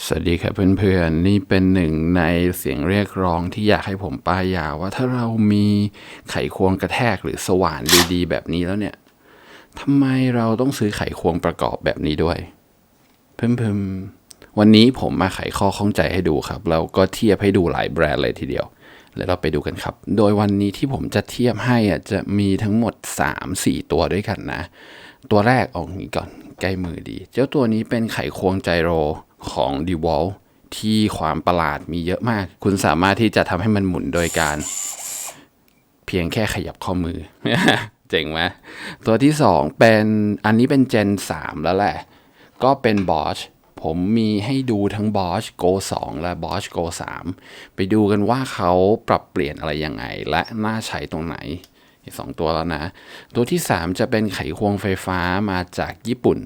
สวัสดีครับเพื่อนๆ นี่เป็นหนึ่งในเสียงเรียกร้องที่อยากให้ผมป้ายยาว่าถ้าเรามีไขควงกระแทกหรือสว่านดีๆ แบบนี้แล้วเนี่ยทำไมเราต้องซื้อไขควงประกอบแบบนี้ด้วย เพิ่มๆ วันนี้ผมมาไขข้อข้องใจให้ดูครับแล้วก็เทียบให้ดูหลายแบรนด์เลยทีเดียว แล้วเราไปดูกันครับ โดยวันนี้ที่ผมจะเทียบให้อะจะมีทั้งหมด 3-4 ตัวด้วยกันนะ ตัวแรกออกนี้ก่อนใกล้มือดี เจ้าตัวนี้เป็นไขควงไจโร ของ d e w a l ที่ความประหลาดมีเยอะมาก คุณสามารถที่จะทำให้มันหมุนโดยการ เพียงแค่ขยับข้อมือ เจ๋งไหมตัวที่สองเป็นอันนี้เป็น Gen 3 แล้วแหละ ก็เป็น Bosch ผมมีให้ดูทั้ง Bosch Go 2 และ Bosch Go 3 ไปดูกันว่าเขาปรับเปลี่ยนอะไรยังไง และน่าใช้ตรงไหนสองตัวแล้วนะ ตัวที่ 3 จะเป็นไขควงไฟฟ้ามาจากญี่ปุ่น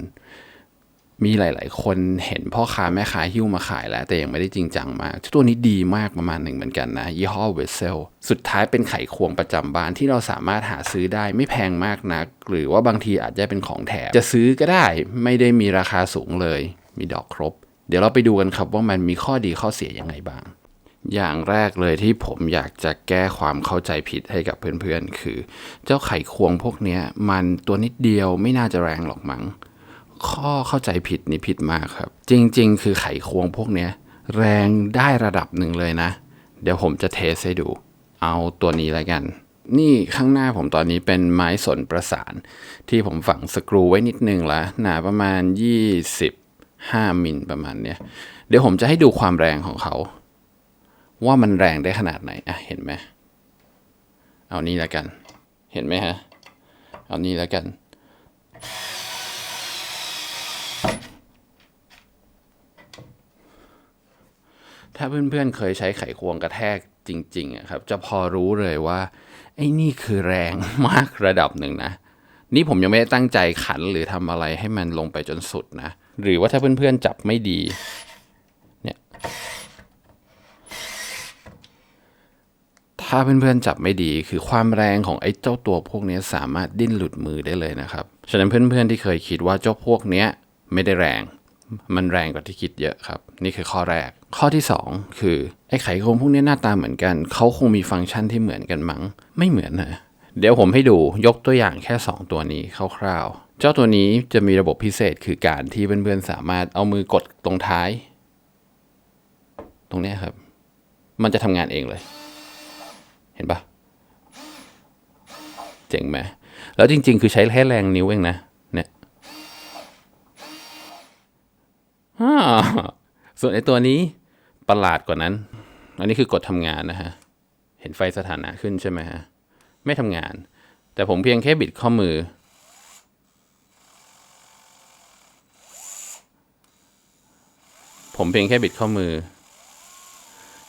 มีหลาย ๆ คนเห็นพ่อค้าแม่ค้าหิ้วมาขายแล้ว แต่ยังไม่ได้จริงจังมาก ตัวนี้ดีมากประมาณหนึ่งเหมือนกันนะ ยี่ห้อเวสเซลสุดท้ายเป็นไขควงประจำบ้านที่เราสามารถหาซื้อได้ไม่แพงมากนัก หรือว่าบางทีอาจจะเป็นของแถมจะซื้อก็ได้ไม่ได้มีราคาสูงเลย มีดอกครบ เดี๋ยวเราไปดูกันครับว่ามันมีข้อดีข้อเสียยังไงบ้าง อย่างแรกเลยที่ผมอยากจะแก้ความเข้าใจผิดให้กับเพื่อนๆ คือ เจ้าไขควงพวกนี้มันตัวนิดเดียวไม่น่าจะแรงหรอกมั้ง ข้อเข้าใจผิดนี่ผิดมากครับ จริง ๆ คือไขควงพวกเนี้ยแรงได้ระดับหนึ่งเลยนะ เดี๋ยวผมจะเทสให้ดู เอาตัวนี้แล้วกัน นี่ข้างหน้าผมตอนนี้เป็นไม้สนประสาน ที่ผมฝังสกรูไว้นิดนึงละหนาประมาณ 25มิลประมาณเนี้ยเดี๋ยวผมจะให้ดูความแรงของเขา ว่ามันแรงได้ขนาดไหนอะเห็นไหมเอานี่แล้วกัน เห็นไหมฮะ เอานี่แล้วกัน ถ้าเพื่อนๆ เคยใช้ไขควงกระแทกจริงๆครับ จะพอรู้เลยว่าไอ้นี่คือแรงมากระดับหนึ่งนะ นี่ผมยังไม่ได้ตั้งใจขันหรือทำอะไรให้มันลงไปจนสุดนะ หรือว่าถ้าเพื่อนๆจับไม่ดี เนี่ย ถ้าเพื่อนๆจับไม่ดีคือความแรงของไอ้เจ้าตัวพวกนี้สามารถดิ้นหลุดมือได้เลยนะครับ ฉะนั้นเพื่อนๆที่เคยคิดว่าเจ้าพวกนี้ไม่ได้แรง มันแรงกว่าที่คิดเยอะครับ นี่คือข้อแรก ข้อที่ 2 คือไอ้ไขควงพวกนี้หน้าตาเหมือนกัน เขาคงมีฟังก์ชันที่เหมือนกันมั้ง ไม่เหมือนนะเดี๋ยวผมให้ดูยกตัวอย่างแค่ 2 ตัวนี้คร่าวๆ เจ้าตัวนี้จะมีระบบพิเศษคือการที่เพื่อนๆสามารถเอามือกดตรงท้าย ตรงนี้ครับ มันจะทำงานเองเลย เห็นปะเจ๋งไหมแล้วจริงๆ คือใช้แค่แรงนิ้วเองนะ เนี่ย อ่า ส่วนไอตัวนี้ประหลาดกว่านั้น อันนี้คือกดทำงานนะฮะ เห็นไฟสถานะขึ้นใช่ไหมฮะ ไม่ทำงาน แต่ผมเพียงแค่บิดข้อมือ ผมเพียงแค่บิดข้อมือ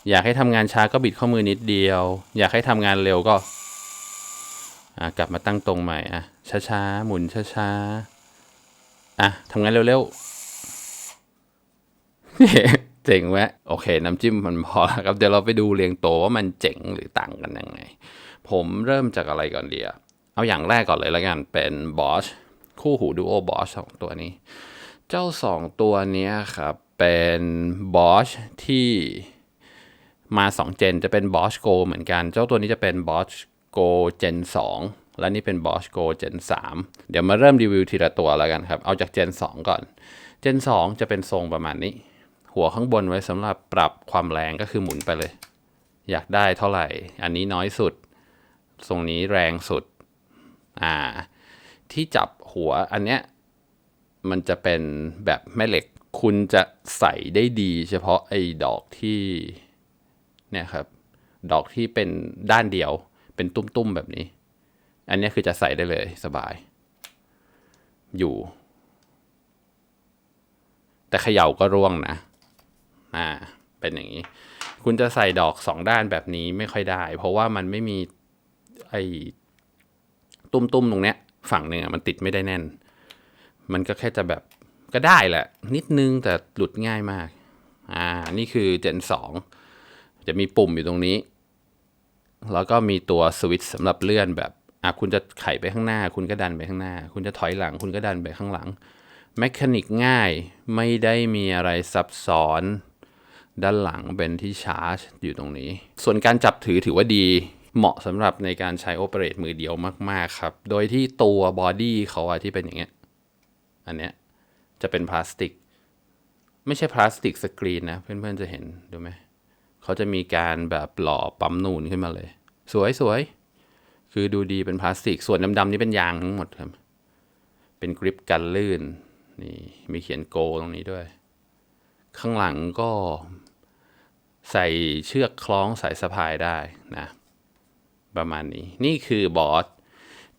อยากให้ทำงานช้าก็บิดข้อมือนิดเดียว อยากให้ทำงานเร็วก็กลับมาตั้งตรงใหม่อะช้าๆ หมุนช้าๆอะทำงานเร็วๆ เจ๋งไหมโอเค น้ำจิ้มมันพอแล้วครับ เดี๋ยวเราไปดูเรียงโตวว่ามันเจ๋งหรือต่างกันยังไง ผมเริ่มจากอะไรก่อนดีอะเอาอย่างแรกก่อนเลยแล้วกัน เป็น Bosch คู่หู Duo Bosch สองตัวนี้ เจ้าสองตัวนี้ครับ เป็น Bosch ที่มา 2 เจนจะเป็น Bosch Go เหมือนกัน เจ้าตัวนี้จะเป็น Bosch Go Gen 2และนี่เป็น Bosch Go Gen 3 เดี๋ยวมาเริ่มรีวิวทีละตัวแล้วกันครับ เอาจาก Gen 2 ก่อน Gen 2 จะเป็นทรงประมาณนี้ หัวข้างบนไว้สำหรับปรับความแรงก็คือหมุนไปเลย อยากได้เท่าไหร่ อันนี้น้อยสุดทรงนี้แรงสุด อ่า ที่จับหัวอันเนี้ยมันจะเป็นแบบแม่เหล็ก คุณจะใส่ได้ดีเฉพาะไอ้ดอกที่เนี่ยครับ ดอกที่เป็นด้านเดียว เป็นตุ้มๆแบบนี้ อันนี้คือจะใส่ได้เลยสบาย อยู่ แต่เขย่าก็ร่วงนะ อ่าเป็นอย่างนี้ คุณจะใส่ดอกสองด้านแบบนี้ไม่ค่อยได้ เพราะว่ามันไม่มีไอ้ตุ้มๆตรงเนี้ยฝั่งหนึ่งอะมันติดไม่ได้แน่น มันก็แค่จะแบบก็ได้แหละ นิดนึงแต่หลุดง่ายมาก อ่า นี่คือ Gen 2 จะมีปุ่มอยู่ตรงนี้ แล้วก็มีตัวสวิตช์สำหรับเลื่อนแบบ อะคุณจะไขไปข้างหน้า คุณก็ดันไปข้างหน้า คุณจะถอยหลัง คุณก็ดันไปข้างหลัง แมคานิกง่าย ไม่ได้มีอะไรซับซ้อน ด้านหลังเป็นที่ชาร์จอยู่ตรงนี้ ส่วนการจับถือถือว่าดีเหมาะสำหรับในการใช้โอเปเรตมือเดียวมาก ๆ ครับ โดยที่ตัวบอดี้เขาอะที่เป็นอย่างเงี้ย อันเนี้ยจะเป็นพลาสติก ไม่ใช่พลาสติกสกรีนนะ เพื่อน ๆ จะเห็น ดูไหม เขาจะมีการแบบหล่อปั๊มนูนขึ้นมาเลย สวยสวยคือดูดีเป็นพลาสติก ส่วนดำๆนี่เป็นยางทั้งหมดครับ เป็นกริปกันลื่น นี่มีเขียนโกตรงนี้ด้วย ข้างหลังก็ ใส่เชือกคล้องสายสะพายได้นะ ประมาณนี้ นี่คือบอส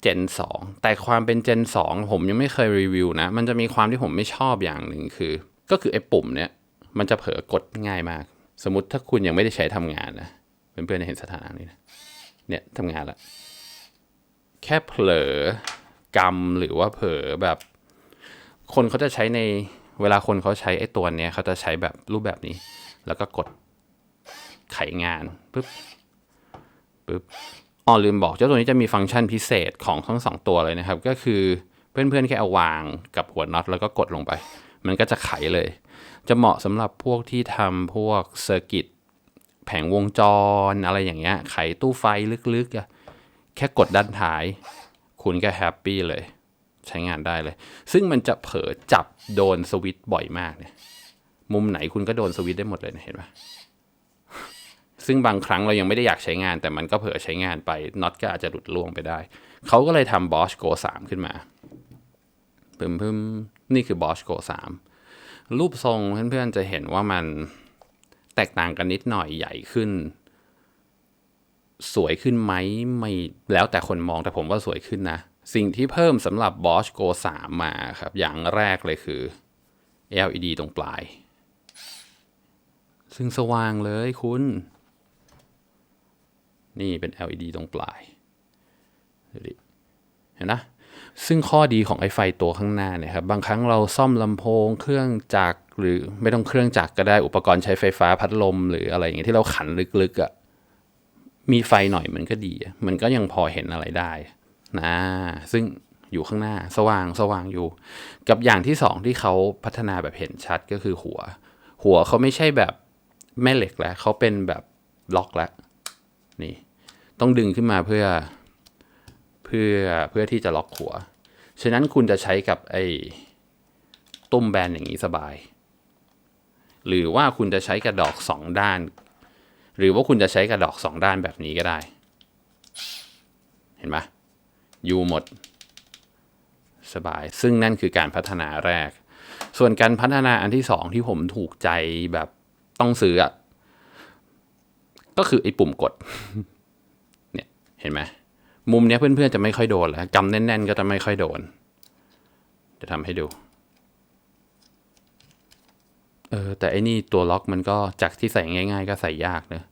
Gen 2แต่ความเป็น Gen 2ผมยังไม่เคยรีวิวนะ มันจะมีความที่ผมไม่ชอบอย่างหนึ่งคือ ก็คือไอ้ปุ่มเนี่ย มันจะเผลอกดง่ายมาก สมมติถ้าคุณยังไม่ได้ใช้ทำงานนะ เพื่อนๆจะเห็นสถานะนี้นะ เนี่ยทำงานละ แค่เผลอกำหรือว่าเผลอแบบ คนเขาจะใช้ในเวลาคนเขาใช้ไอ้ตัวเนี้ยเขาจะใช้แบบรูปแบบนี้ แล้วก็กด ไขงานปุ๊บปุ๊บอ๋อลืมบอกเจ้าตัวนี้จะมีฟังก์ชันพิเศษของทั้งสองตัวเลยนะครับ ก็คือเพื่อนๆแค่เอาวางกับหัวน็อตแล้วก็กดลงไป มันก็จะไขเลย จะเหมาะสำหรับพวกที่ทำพวกเซอร์กิตแผงวงจรอะไรอย่างเงี้ย ไขตู้ไฟลึกๆ แค่กดด้านท้าย คุณก็แฮปปี้เลย ใช้งานได้เลย ซึ่งมันจะเผลอจับโดนสวิตช์บ่อยมากเนี่ย มุมไหนคุณก็โดนสวิตช์ได้หมดเลยนะเห็นปะ ซึ่งบางครั้งเรายังไม่ได้อยากใช้งาน แต่มันก็เผลอใช้งานไปน็อตก็อาจจะหลุดล่วงไปได้ เขาก็เลยทำ Bosch Go 3 ขึ้นมาพึมพึมนี่คือ Bosch Go 3 รูปทรงเพื่อนๆจะเห็นว่ามันแตกต่างกันนิดหน่อยใหญ่ขึ้น สวยขึ้นไหมไม่แล้วแต่คนมองแต่ผมว่าสวยขึ้นนะ สิ่งที่เพิ่มสำหรับ Bosch Go 3 มาครับ อย่างแรกเลยคือ LED ตรงปลาย ซึ่งสว่างเลยคุณ นี่เป็น LED ตรงปลายดูดิเห็นนะซึ่งข้อดีของไอ้ไฟตัวข้างหน้าเนี่ยครับบางครั้งเราซ่อมลำโพงเครื่องจักรหรือไม่ต้องเครื่องจักรก็ได้อุปกรณ์ใช้ไฟฟ้าพัดลม หรืออะไรอย่างเงี้ยที่เราขันลึกๆอะ่ะมีไฟหน่อยมันก็ดี มันก็ยังพอเห็นอะไรได้นะซึ่งอยู่ข้างหน้าสว่างสว่างอยู่ กับอย่างที่สองที่เขาพัฒนาแบบเห็นชัดก็คือหัว หัวเขาไม่ใช่แบบแม่เหล็กแล้วเขาเป็นแบบล็อกแล้วนี่ ต้องดึงขึ้นมาเพื่อเพื่อเพื่อที่จะล็อกหัว ฉะนั้นคุณจะใช้กับไอ้ตุ้มแบนอย่างนี้สบาย หรือว่าคุณจะใช้กระดอกสองด้าน หรือว่าคุณจะใช้กระดอกสองด้านแบบนี้ก็ได้ เห็นไหมอยู่หมด สบาย ซึ่งนั่นคือการพัฒนาแรก ส่วนการพัฒนาอันที่สองที่ผมถูกใจแบบต้องซื้ออะก็คือไอ้ปุ่มกด เห็นไหมมุมเนี้ยเพื่อนๆจะไม่ค่อยโดนแล้วกำแน่น ๆ ก็จะไม่ค่อยโดน จะทำให้ดูเออแต่ไอ้นี่ตัวล็อกมันก็จากที่ใส่ง่าย ๆ ก็ใส่ยากเนอะ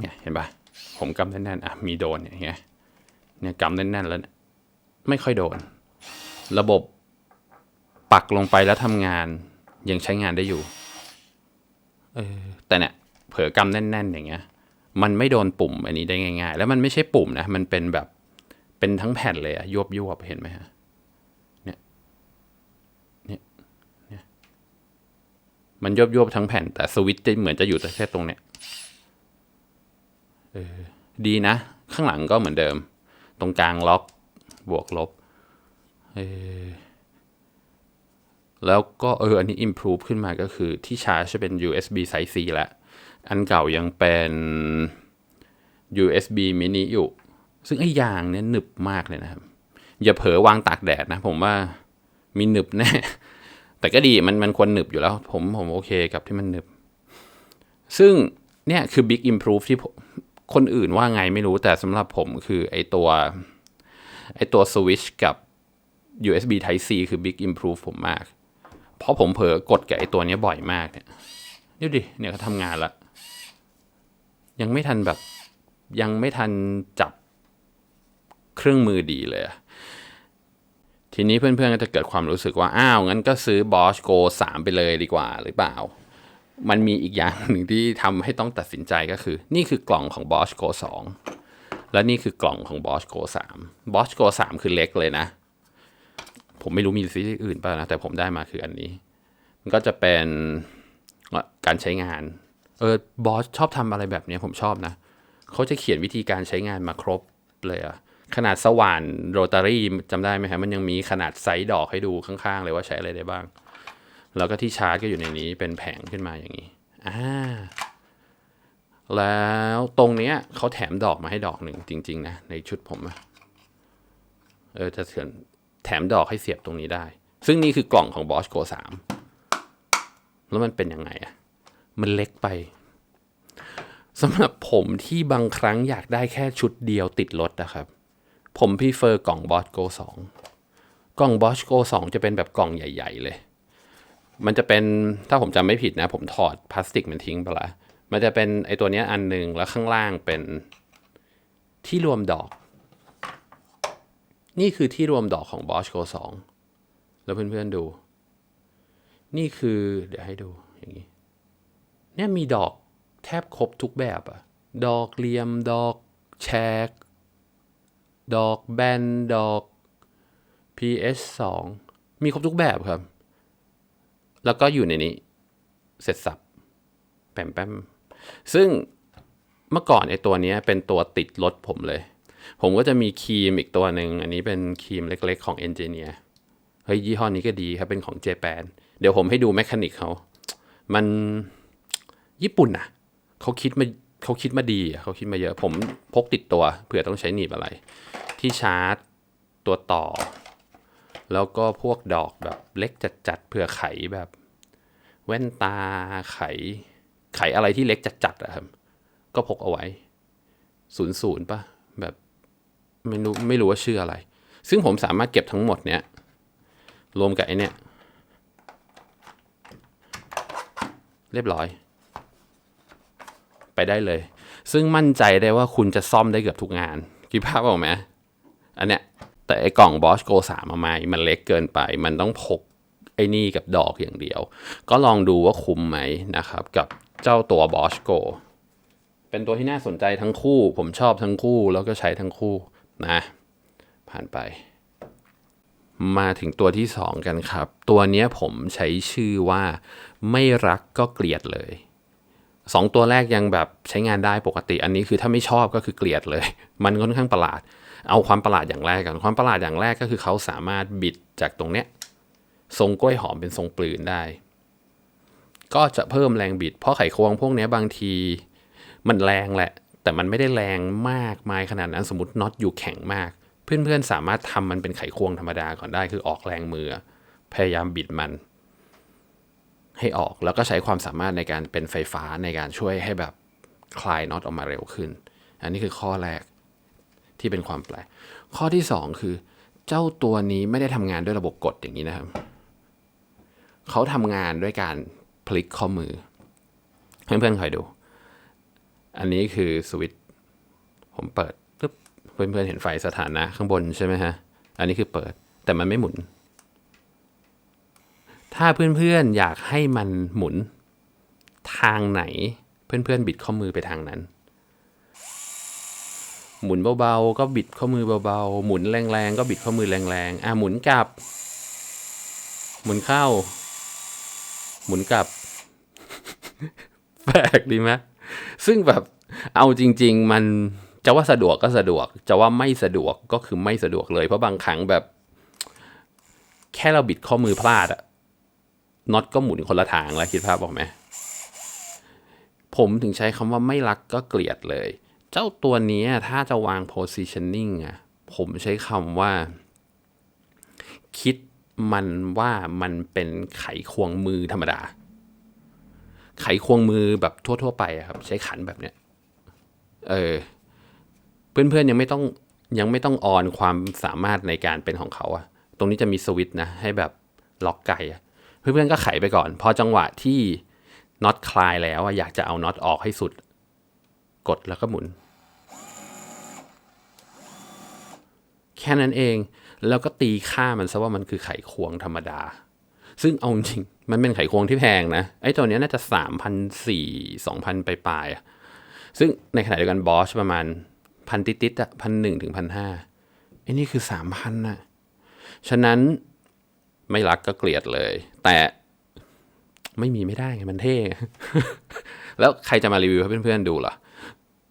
เนี่ยเห็นปะผมกำแน่นๆอะมีโดนเนี่ยเห็นไหมเนี่ยกำแน่นๆแล้วไม่ค่อยโดน ระบบปักลงไปแล้วทำงานยังใช้งานได้อยู่เออแต่เนี่ยเผลอกำแน่น ๆ อย่างเงี้ย มันไม่โดนปุ่มอันนี้ได้ง่าย ๆ แล้วมันไม่ใช่ปุ่มนะ มันเป็นแบบเป็นทั้งแผ่นเลยอะยวบยวบเห็นไหมฮะเนี่ยเนี่ยเนี่ยมันยวบยวบทั้งแผ่นแต่สวิตช์เหมือนจะอยู่แต่แค่ตรงเนี้ยเออดีนะ ข้างหลังก็เหมือนเดิม ตรงกลางล็อกบวกลบเออแล้วก็เอออันนี้ improve ขึ้นมาก็คือที่ชาร์จจะเป็น USB Type C แล้ว อันเก่ายังเป็น USB mini อยู่ ซึ่งไอ้ยางเนี่ยหนึบมากเลยนะครับ อย่าเผลอวางตากแดดนะ ผมว่ามีหนึบแน่ แต่ก็ดีมันมันควรหนึบอยู่แล้ว ผมผมโอเคกับที่มันหนึบ ซึ่งเนี่ยคือ big improve ที่คนอื่นว่าไงไม่รู้แต่สำหรับผมคือไอตัวไอตัว switch กับ USB Type C คือ big improve ผมมาก เพราะผมเผลอกดกับไอตัวเนี้ยบ่อยมากเนี่ยดูดิ เนี่ยเขาทำงานละ ยังไม่ทันแบบ ยังไม่ทันจับเครื่องมือดีเลยอะทีนี้เพื่อนๆก็จะเกิดความรู้สึกว่า อ้าว งั้นก็ซื้อ Bosch Go 3 ไปเลยดีกว่าหรือเปล่า มันมีอีกอย่างหนึ่งที่ทำให้ต้องตัดสินใจก็คือ นี่คือกล่องของ Bosch Go 2 และนี่คือกล่องของ Bosch Go 3 Bosch Go 3 คือเล็กเลยนะ ผมไม่รู้มีซีรีส์อื่นป่ะนะ แต่ผมได้มาคืออันนี้ มันก็จะเป็นการใช้งาน เออบอสชอบทำอะไรแบบนี้ผมชอบนะเขาจะเขียนวิธีการใช้งานมาครบเลยอะขนาดสว่านโรตารี่จำได้ไหมฮะมันยังมีขนาดไซส์ดอกให้ดูข้างๆ เลยว่าใช้อะไรได้บ้าง แล้วก็ที่ชาร์จก็อยู่ในนี้เป็นแผงขึ้นมาอย่างนี้อ่าแล้วตรงเนี้ยเขาแถมดอกมาให้ดอกหนึ่งจริง ๆ นะ ในชุดผมเออจะเถือนแถมดอกให้เสียบตรงนี้ได้ ซึ่งนี่คือกล่องของ Bosch Go 3แล้วมันเป็นยังไงอะ มันเล็กไปสำหรับผมที่บางครั้งอยากได้แค่ชุดเดียวติดรถนะครับ ผมพี่เฟอร์กล่อง Bosch Go 2กล่อง Bosch Go 2จะเป็นแบบกล่องใหญ่ ๆ เลย มันจะเป็นถ้าผมจำไม่ผิดนะ ผมถอดพลาสติกมันทิ้งไปละมันจะเป็นไอตัวนี้อันหนึ่งแล้วข้างล่างเป็นที่รวมดอก นี่คือที่รวมดอกของ Bosch Go 2แล้วเพื่อนๆดู นี่คือเดี๋ยวให้ดูอย่างนี้ เนี่ยมีดอกแทบครบทุกแบบอะดอกเหลี่ยม ดอกแฉก ดอกแบน ดอก PS 2มีครบทุกแบบครับ แล้วก็อยู่ในนี้ เสร็จสับแปมแปมซึ่งเมื่อก่อนไอตัวนี้เป็นตัวติดรถผมเลย ผมก็จะมีครีมอีกตัวหนึ่ง อันนี้เป็นครีมเล็กๆของเอนจิเนียร์ เฮ้ย ยี่ห้อนี้ก็ดีครับ เป็นของเจแปน เดี๋ยวผมให้ดูแมคานิกเขา มัน ญี่ปุ่นนะเขาคิดมาเขาคิดมาดีเขาคิดมาเยอะผมพกติดตัวเผื่อต้องใช้หนีบอะไร ที่ชาร์จตัวต่อ แล้วก็พวกดอกแบบเล็กจัดๆเผื่อไขแบบ แว่นตาไข ไขอะไรที่เล็กจัดๆอะครับก็พกเอาไว้ศูนย์ศูนย์ป่ะแบบไม่รู้ไม่รู้ว่าชื่ออะไร ซึ่งผมสามารถเก็บทั้งหมดเนี้ยรวมกับไอเนี้ยเรียบร้อย ไปได้เลย ซึ่งมั่นใจได้ว่าคุณจะซ่อมได้เกือบทุกงานคิดภาพออกไหมอันเนี้ยแต่ไอ้กล่อง Bosch Go 3มาใหม่มันเล็กเกินไป มันต้องพกไอ้นี่กับดอกอย่างเดียว ก็ลองดูว่าคุ้มไหมนะครับ กับเจ้าตัว Bosch Go เป็นตัวที่น่าสนใจทั้งคู่ ผมชอบทั้งคู่ แล้วก็ใช้ทั้งคู่นะ ผ่านไป มาถึงตัวที่สองกันครับ ตัวนี้ผมใช้ชื่อว่าไม่รักก็เกลียดเลย สองตัวแรกยังแบบใช้งานได้ปกติ อันนี้คือถ้าไม่ชอบก็คือเกลียดเลย มันค่อนข้างประหลาด เอาความประหลาดอย่างแรกกันความประหลาดอย่างแรกก็คือเขาสามารถบิดจากตรงเนี้ยทรงกล้วยหอมเป็นทรงปลืนได้ ก็จะเพิ่มแรงบิด เพราะไขควงพวกนี้บางทีมันแรงแหละ แต่มันไม่ได้แรงมากมายขนาดนั้นสมมติน็อตอยู่แข็งมาก เพื่อนๆสามารถทำมันเป็นไขควงธรรมดาก่อนได้คือออกแรงมือ พยายามบิดมัน ให้ออกแล้วก็ใช้ความสามารถในการเป็นไฟฟ้าในการช่วยให้แบบคลายน็อตออกมาเร็วขึ้น อันนี้คือข้อแรกที่เป็นความแปลก ข้อที่สองคือ เจ้าตัวนี้ไม่ได้ทำงานด้วยระบบกดอย่างนี้นะครับ เขาทำงานด้วยการพลิกข้อมือ เพื่อนๆคอยดู อันนี้คือสวิตช์ผมเปิดปึ๊บเพื่อนๆเห็นไฟสถานะข้างบนใช่ไหมฮะ อันนี้คือเปิดแต่มันไม่หมุน ถ้าเพื่อนๆอยากให้มันหมุนทางไหน เพื่อนๆบิดข้อมือไปทางนั้น หมุนเบาๆ ก็บิดข้อมือเบาๆ หมุนแรงๆ ก็บิดข้อมือแรงๆ อะหมุนกลับ หมุนเข้า หมุนกลับ แปลกดีไหมซึ่งแบบเอาจริง ๆ มันจะว่าสะดวกก็สะดวก จะว่าไม่สะดวกก็คือไม่สะดวกเลย เพราะบางครั้งแบบ แค่เราบิดข้อมือพลาดอะ น็อตก็หมุนคนละทางแล้วคิดภาพออกไหมผมถึงใช้คำว่าไม่รักก็เกลียดเลย เจ้าตัวนี้ถ้าจะวาง positioning อะผมใช้คำว่า คิดมันว่ามันเป็นไขควงมือธรรมดา ไขควงมือแบบทั่ว ๆ ไปอะครับ ใช้ขันแบบเนี้ยเออเพื่อนๆยังไม่ต้องยังไม่ต้องออนความสามารถในการเป็นของเขาอะตรงนี้จะมีสวิตช์นะ ให้แบบล็อกไก่อะ เพื่อนๆก็ไขไปก่อน พอจังหวะที่น็อตคลายแล้วอะอยากจะเอาน็อตออกให้สุด กดแล้วก็หมุน แค่นั้นเอง แล้วก็ตีค่ามันซะว่ามันคือไขควงธรรมดา ซึ่งเอาจริง มันเป็นไขควงที่แพงนะ ไอ้ตัวเนี้ยน่าจะสามพันสี่สองพันไปลายๆอะซึ่งในขณะเดียวกันบอชประมาณพันติดๆอะพันหนึ่งถึงพันห้าไอ้นี่คือสามพันอะฉะนั้นไม่รักก็เกลียดเลย แต่ไม่มีไม่ได้ไงมันเท่ แล้วใครจะมารีวิวให้เพื่อนๆดูล่ะ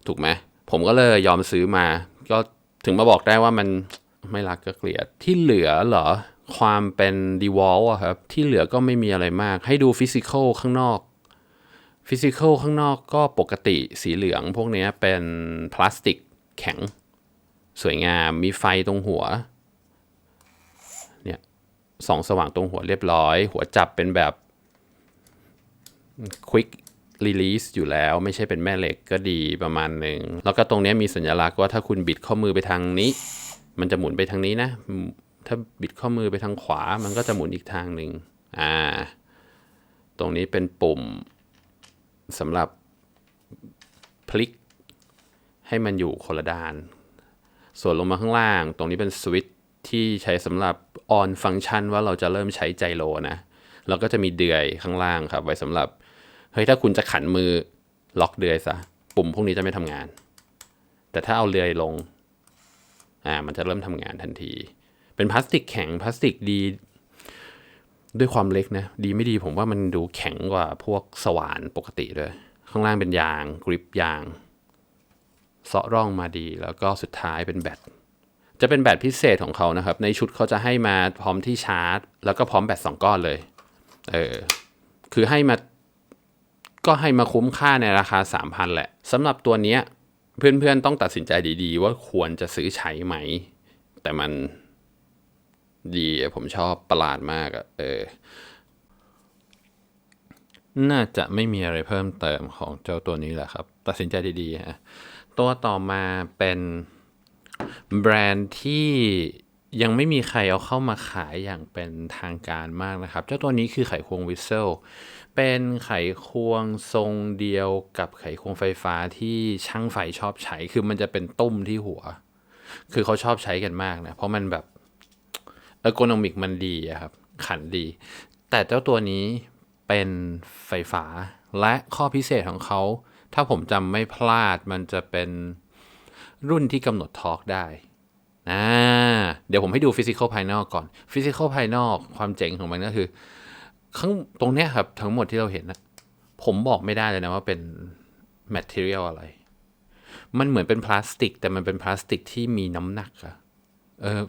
ถูกไหม ผมก็เลยยอมซื้อมา ก็ถึงมาบอกได้ว่ามันไม่รักก็เกลียด ที่เหลือเหรอ ความเป็นดีวอลอะครับ ที่เหลือก็ไม่มีอะไรมาก ให้ดูฟิสิกอลข้างนอก ฟิสิกอลข้างนอกก็ปกติสีเหลืองพวกนี้เป็นพลาสติกแข็ง สวยงาม มีไฟตรงหัว สองสว่างตรงหัวเรียบร้อย หัวจับเป็นแบบ quick release อยู่แล้วไม่ใช่เป็นแม่เหล็กก็ดีประมาณหนึ่ง แล้วก็ตรงนี้มีสัญลักษณ์ว่าถ้าคุณบิดข้อมือไปทางนี้ มันจะหมุนไปทางนี้นะ ถ้าบิดข้อมือไปทางขวา มันก็จะหมุนอีกทางหนึ่งอ่า ตรงนี้เป็นปุ่มสำหรับพลิกให้มันอยู่คนละด้าน ส่วนลงมาข้างล่าง ตรงนี้เป็นสวิตช์ที่ใช้สำหรับ on ฟังก์ชันว่าเราจะเริ่มใช้ไจโรนะแล้วก็จะมีเดือยข้างล่างครับ ไว้สำหรับ เฮ้ยถ้าคุณจะขันมือล็อกเดือยซะปุ่มพวกนี้จะไม่ทำงาน แต่ถ้าเอาเดือยลงอ่ามันจะเริ่มทำงานทันที เป็นพลาสติกแข็งพลาสติกดี ด้วยความเล็กนะ ดีไม่ดีผมว่ามันดูแข็งกว่าพวกสว่านปกติด้วย ข้างล่างเป็นยางกริปยางเสาะร่องมาดี แล้วก็สุดท้ายเป็นแบต จะเป็นแบตพิเศษของเขานะครับ ในชุดเขาจะให้มาพร้อมที่ชาร์จ แล้วก็พร้อมแบตสองก้อนเลย เออ คือให้มา ก็ให้มาคุ้มค่าในราคา 3,000 แหละสำหรับตัวเนี้ย เพื่อนๆต้องตัดสินใจดีๆ ว่าควรจะซื้อใช้ไหม แต่มันดีผมชอบประหลาดมากอะเออ น่าจะไม่มีอะไรเพิ่มเติมของเจ้าตัวนี้แหละครับ ตัดสินใจดีๆฮะตัวต่อมาเป็น แบรนด์ที่ยังไม่มีใครเอาเข้ามาขายอย่างเป็นทางการมากนะครับ เจ้าตัวนี้คือไขควงวิสเซลเป็นไขควงทรงเดียวกับไขควงไฟฟ้าที่ช่างไฟชอบใช้ คือมันจะเป็นตุ้มที่หัว คือเขาชอบใช้กันมากนะ เพราะมันแบบเออโกนอมิกมันดีครับ ขันดี แต่เจ้าตัวนี้เป็นไฟฟ้าและข้อพิเศษของเขา ถ้าผมจำไม่พลาดมันจะเป็น รุ่นที่กำหนดทอร์กได้เดี๋ยวผมให้ดูฟิสิกอลภายนอกก่อนฟิสิกอลภายนอกความเจ๋งของมันก็คือ ข้างตรงเนี้ยครับ ทั้งหมดที่เราเห็นนะผมบอกไม่ได้เลยนะว่าเป็น material อะไร มันเหมือนเป็นพลาสติก แต่มันเป็นพลาสติกที่มีน้ำหนักอะเออ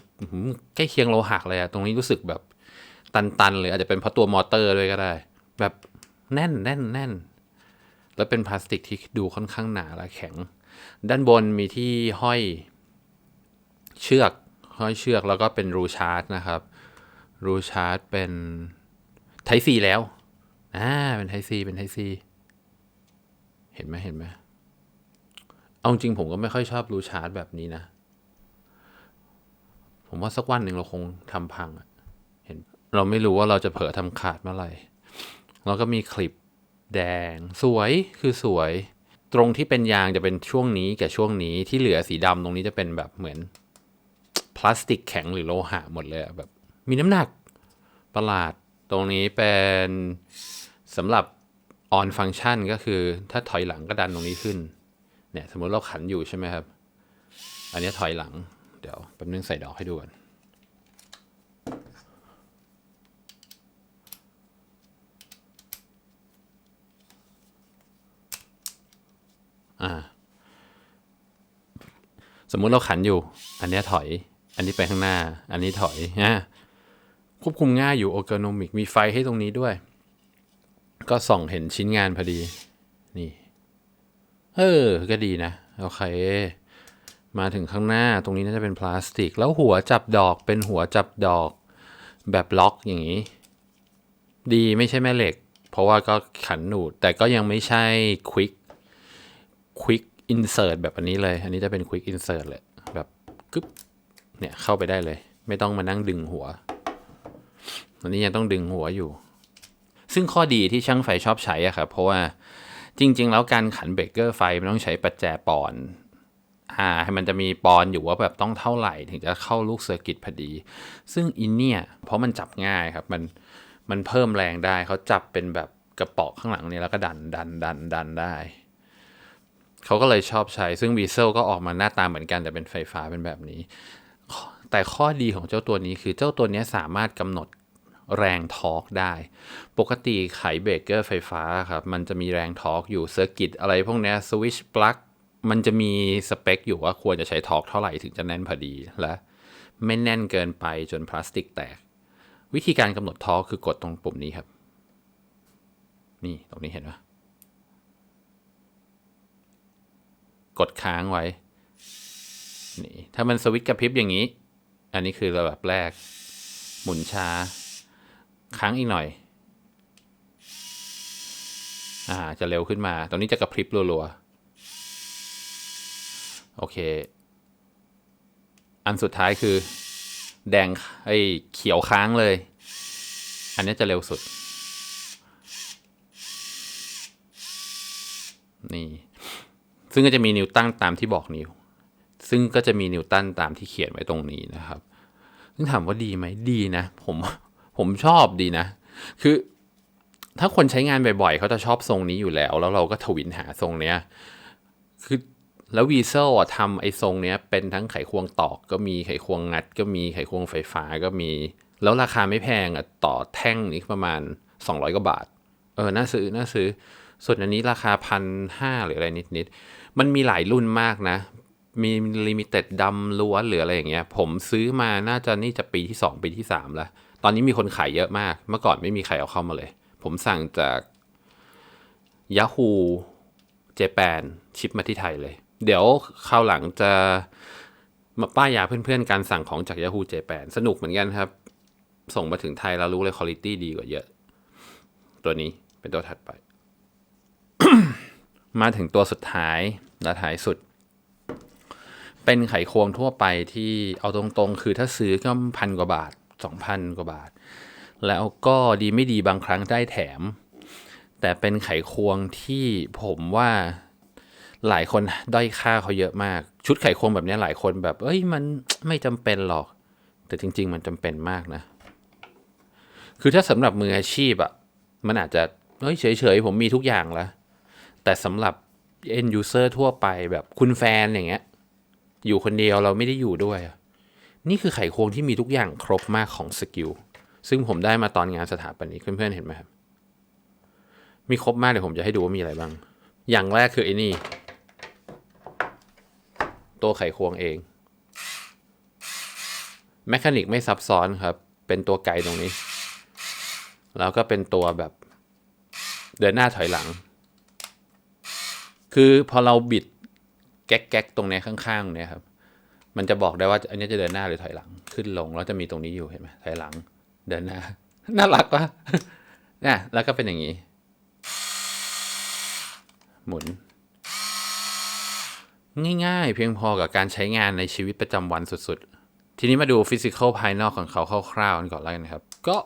ใกล้เคียงโลหะเลยอะตรงนี้รู้สึกแบบตันๆเลยอาจจะเป็นเพราะตัวมอเตอร์ด้วยก็ได้ แบบแน่นแน่นแน่นแล้วเป็นพลาสติกที่ดูค่อนข้างหนาและแข็ง ด้านบนมีที่ห้อยเชือกห้อยเชือกแล้วก็เป็นรูชาร์จนะครับรูชาร์จเป็นไทซีแล้วอ่าเป็นไทซีเป็นไทซีเห็นไหมเห็นไหมเอาจริงผมก็ไม่ค่อยชอบรูชาร์จแบบนี้นะ ผมว่าสักวันหนึ่งเราคงทำพังเห็นเราไม่รู้ว่าเราจะเผลอทำขาดเมื่อไหร่แล้วก็มีคลิปแดงสวยคือสวย ตรงที่เป็นยางจะเป็นช่วงนี้กับช่วงนี้ที่เหลือสีดำตรงนี้จะเป็นแบบเหมือน พลาสติกแข็งหรือโลหะหมดเลยแบบ มีน้ำหนักประหลาดตรงนี้เป็นสำหรับ on function ก็คือถ้าถอยหลังก็ดันตรงนี้ขึ้น เนี่ยสมมติเราขันอยู่ใช่ไหมครับ อันนี้ถอยหลัง เดี๋ยวแป๊บนึงใส่ดอกให้ดูก่อน อ่า สมมุติเราขันอยู่ อันนี้ถอย อันนี้ไปข้างหน้า อันนี้ถอยนะควบคุมง่ายอยู่ e r g o n o m i c มีไฟให้ตรงนี้ด้วย ก็ส่องเห็นชิ้นงานพอดี นี่ เออ ก็ดีนะ โอเค มาถึงข้างหน้า ตรงนี้น่าจะเป็นพลาสติก แล้วหัวจับดอก เป็นหัวจับดอก แบบล็อกอย่างนี้ ดีไม่ใช่แม่เหล็ก เพราะว่าก็ขันหนูด แต่ก็ยังไม่ใช่ควิก quick quick insert แบบอันนี้เลย อันนี้จะเป็น quick insert เลยแบบกึ๊บเนี่ยเข้าไปได้เลย ไม่ต้องมานั่งดึงหัวอันนี้ยังต้องดึงหัวอยู่ ซึ่งข้อดีที่ช่างไฟชอบใช้อะครับเพราะว่าจริง ๆ แล้วการขันเบรกเกอร์ไฟมันต้องใช้ประแจปอนอ่าให้มันจะมีปอนอยู่ว่าแบบต้องเท่าไหร่ถึงจะเข้าลูกเซอร์กิตพอดี ซึ่งอินเนี่ยเพราะมันจับง่ายครับมันมันเพิ่มแรงได้เขาจับเป็นแบบกระป๋อข้างหลังนี่แล้วก็ดันดันดันดันได้ เขาก็เลยชอบใช้ ซึ่งวีเซลก็ออกมาหน้าตาเหมือนกันแต่เป็นไฟฟ้าเป็นแบบนี้ แต่ข้อดีของเจ้าตัวนี้คือเจ้าตัวนี้สามารถกำหนดแรงทอร์กได้ ปกติไขเบรกเกอร์ไฟฟ้าครับมันจะมีแรงทอร์กอยู่เซอร์กิตอะไรพวกนี้สวิชปลั๊กมันจะมีสเปคอยู่ว่าควรจะใช้ทอร์กเท่าไหร่ถึงจะแน่นพอดีและไม่แน่นเกินไปจนพลาสติกแตก วิธีการกำหนดทอร์กคือกดตรงปุ่มนี้ครับ นี่ตรงนี้เห็นไหม กดค้างไว้ นี่ถ้ามันสวิตช์กระพริบอย่างนี้ อันนี้คือระดับแรก หมุนช้า ค้างอีกหน่อย อ่า จะเร็วขึ้นมาตรงนี้จะกระพริบรัวๆ โอเค อันสุดท้ายคือ แดงไอ้เขียวค้างเลย อันนี้จะเร็วสุด นี่ ซึ่งก็จะมีนิวตันตามที่บอกนิว ซึ่งก็จะมีนิวตันตามที่เขียนไว้ตรงนี้นะครับ ซึ่งถามว่าดีไหมดีนะ ผมผมชอบดีนะ คือถ้าคนใช้งานบ่อยๆ เขาจะชอบทรงนี้อยู่แล้ว แล้วเราก็ทวินหาทรงเนี้ย คือแล้ววีเซลอะทำไอ้ทรงเนี้ยเป็นทั้งไขควงตอกก็มีไขควงงัด ก็มีไขควงไฟฟ้าก็มี แล้วราคาไม่แพงอะต่อแท่งนี่ประมาณ 200กว่าบาท เออ น่าซื้อ น่าซื้อ ส่วนอันนี้ราคาพันห้าหรืออะไรนิดๆ มันมีหลายรุ่นมากนะ มีลิมิเต็ดดำล้วนหรืออะไรอย่างเงี้ย ผมซื้อมาน่าจะนี่จะปีที่ 2 ปีที่ 3 แล้ว ตอนนี้มีคนขายเยอะมาก เมื่อก่อนไม่มีใครเอาเข้ามาเลย ผมสั่งจาก Yahoo เจแปนชิปมาที่ไทยเลย เดี๋ยวคราวหลังจะมาป้ายยาเพื่อนๆ การสั่งของจาก Yahoo เจแปนสนุกเหมือนกันครับ ส่งมาถึงไทยเรารู้เลยคุณภาพดีกว่าเยอะ ตัวนี้เป็นตัวถัดไป มาถึงตัวสุดท้ายและท้ายสุด เป็นไขควงทั่วไปที่เอาตรงๆ คือถ้าซื้อก็พันกว่าบาทสองพันกว่าบาท แล้วก็ดีไม่ดีบางครั้งได้แถม แต่เป็นไขควงที่ผมว่าหลายคนด้อยค่าเขาเยอะมาก ชุดไขควงแบบนี้หลายคนแบบ เอ้ยมันไม่จำเป็นหรอก แต่จริง ๆ มันจำเป็นมากนะ คือถ้าสำหรับมืออาชีพอะมันอาจจะเฮ้ยเฉยๆผมมีทุกอย่างแล้ว แต่สำหรับ end user ทั่วไปแบบคุณแฟนอย่างเงี้ย อยู่คนเดียวเราไม่ได้อยู่ด้วย นี่คือไขควงที่มีทุกอย่างครบมากของสกิลซึ่งผมได้มาตอนงานสถาปนิกเพื่อนๆเห็นไหมครับ มีครบมากเดี๋ยวผมจะให้ดูว่ามีอะไรบ้าง อย่างแรกคือไอ้นี่ตัวไขควงเองแมคานิกไม่ซับซ้อนครับ เป็นตัวไกตรงนี้ แล้วก็เป็นตัวแบบเดินหน้าถอยหลัง คือพอเราบิดแก๊กๆตรงนี้ข้างๆเนี่ยครับมันจะบอกได้ว่าอันนี้จะเดินหน้าหรือถอยหลังขึ้นลงแล้วจะมีตรงนี้อยู่เห็นไหมถอยหลังเดินหน้า น่ารักวะเนี่ยแล้วก็เป็นอย่างนี้ หมุน ง่ายๆ เพียงพอกับการใช้งานในชีวิตประจำวันสุดๆ ทีนี้มาดูฟิสิกอลภายนอกของเขาคร่าวๆกันก่อนแล้วกันครับ ก็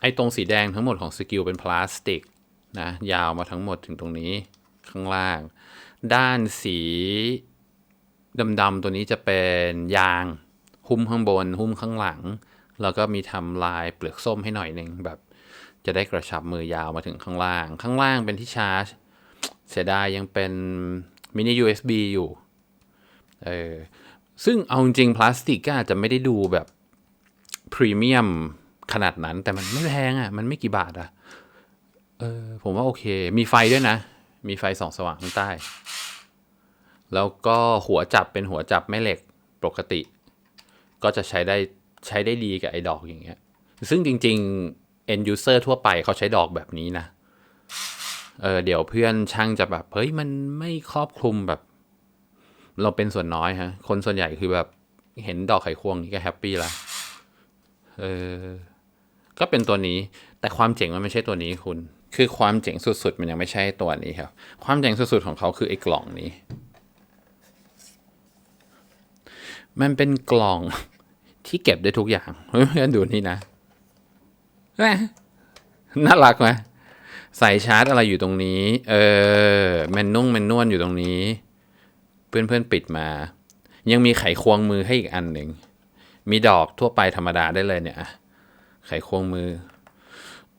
ไอตรงสีแดงทั้งหมดของสกิลเป็นพลาสติกนะยาวมาทั้งหมดถึงตรงนี้ ข้างล่าง ด้านสีดำๆตัวนี้จะเป็นยาง หุ้มข้างบน หุ้มข้างหลัง แล้วก็มีทำลายเปลือกส้มให้หน่อยหนึ่งแบบ จะได้กระชับมือยาวมาถึงข้างล่าง ข้างล่างเป็นที่ชาร์จ เสียดายยังเป็นมินิ USB อยู่เออซึ่งเอาจริงพลาสติกก็อาจจะไม่ได้ดูแบบพรีเมียมขนาดนั้นแต่มันไม่แพงอะ มันไม่กี่บาทอะ เออผมว่าโอเค มีไฟด้วยนะ มีไฟส่องสว่างข้างใต้ แล้วก็หัวจับเป็นหัวจับแม่เหล็กปกติ ก็จะใช้ได้ใช้ได้ดีกับไอ้ดอกอย่างเงี้ย ซึ่งจริง ๆ end user ทั่วไปเขาใช้ดอกแบบนี้นะ เออเดี๋ยวเพื่อนช่างจะแบบ เฮ้ยมันไม่ครอบคลุมแบบ เราเป็นส่วนน้อยฮะ คนส่วนใหญ่คือแบบเห็นดอกไขควงนี้ก็แฮปปี้ละเออ ก็เป็นตัวนี้ แต่ความเจ๋งมันไม่ใช่ตัวนี้คุณ คือความเจ๋งสุดๆ มันยังไม่ใช่ตัวนี้ครับ ความเจ๋งสุดๆ ของเขาคือไอ้กล่องนี้ มันเป็นกล่องที่เก็บได้ทุกอย่างเพื่อนดูนี่นะ น่ารักไหมใส่ชาร์จอะไรอยู่ตรงนี้ เออแมนนุ่งแมนนวลอยู่ตรงนี้ เพื่อนๆปิดมา ยังมีไขควงมือให้อีกอันหนึ่ง มีดอกทั่วไปธรรมดาได้เลยเนี่ย ไขควงมือ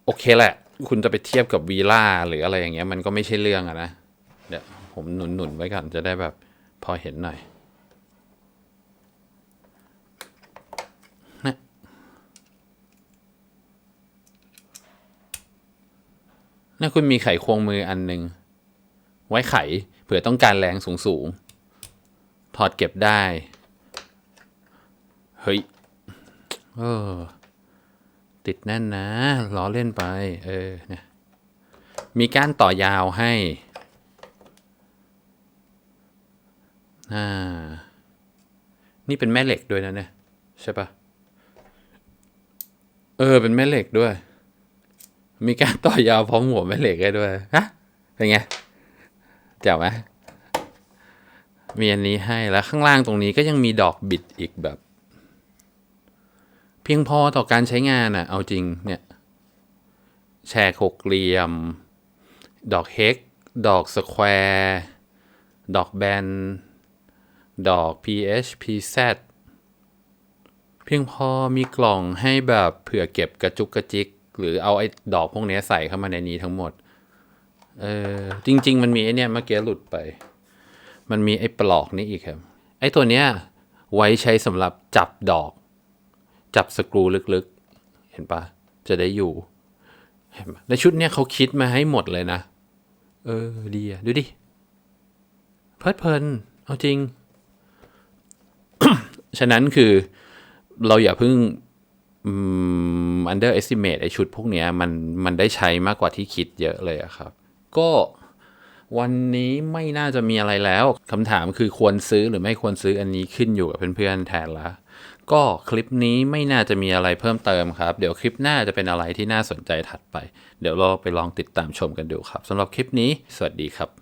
โอเคแหละ คุณจะไปเทียบกับวีล่าหรืออะไรอย่างเงี้ยมันก็ไม่ใช่เรื่องอะนะ เดี๋ยวผมหนุนๆไว้ก่อนจะได้แบบพอเห็นหน่อยนะน่คุณมีไขควงมืออันหนึ่งไว้ไขเผื่อต้องการแรงสูงๆถอดเก็บได้ เฮ้ย เออ ติดแน่นนะล้อเล่นไป เออเนี่ยมีกานต่อยาวให้อ่านี่เป็นแม่เหล็กด้วยนะเนี่ยใช่ปะเออ เป็นแม่เหล็กด้วย มีการต่อยาวพร้อมหัวแม่เหล็กให้ด้วยฮะเป็นไงเจ๋วไหมมีอันนี้ให้แล้วข้างล่างตรงนี้ก็ยังมีดอกบิดอีกแบบ พียงพอต่อการใช้งานอะเอาจริงเนี่ย แชร์หกเหลี่ยม ดอกเฮก ดอกสแควร์ดอกแบน ดอก PH PZ เพียงพอมีกล่องให้แบบเผื่อเก็บกระจุกกระจิก หรือเอาไอ้ดอกพวกนี้ใส่เข้ามาในนี้ทั้งหมด เออจริง ๆ มันมีไอเนี้ยเมื่อกี้หลุดไป มันมีไอ้ปลอกนี้อีกครับ ไอ้ตัวเนี้ยไว้ใช้สำหรับจับดอก จับสกรูลึกๆ เห็นปะจะได้อยู่เห็นปะในชุดเนี้ยเขาคิดมาให้หมดเลยนะ เออดีอะดูดิ เพลิดเพลิน เอาจริง ฉะนั้นคือเราอย่าเพิ่งอืม underestimate ไอชุดพวกเนี้ยมันมันได้ใช้มากกว่าที่คิดเยอะเลยอะครับ ก็วันนี้ไม่น่าจะมีอะไรแล้วคำถามคือควรซื้อหรือไม่ควรซื้ออันนี้ขึ้นอยู่กับเพื่อนๆแทนละ ก็คลิปนี้ไม่น่าจะมีอะไรเพิ่มเติมครับ เดี๋ยวคลิปหน้าจะเป็นอะไรที่น่าสนใจถัดไป เดี๋ยวเราไปลองติดตามชมกันดูครับสำหรับคลิปนี้ สวัสดีครับ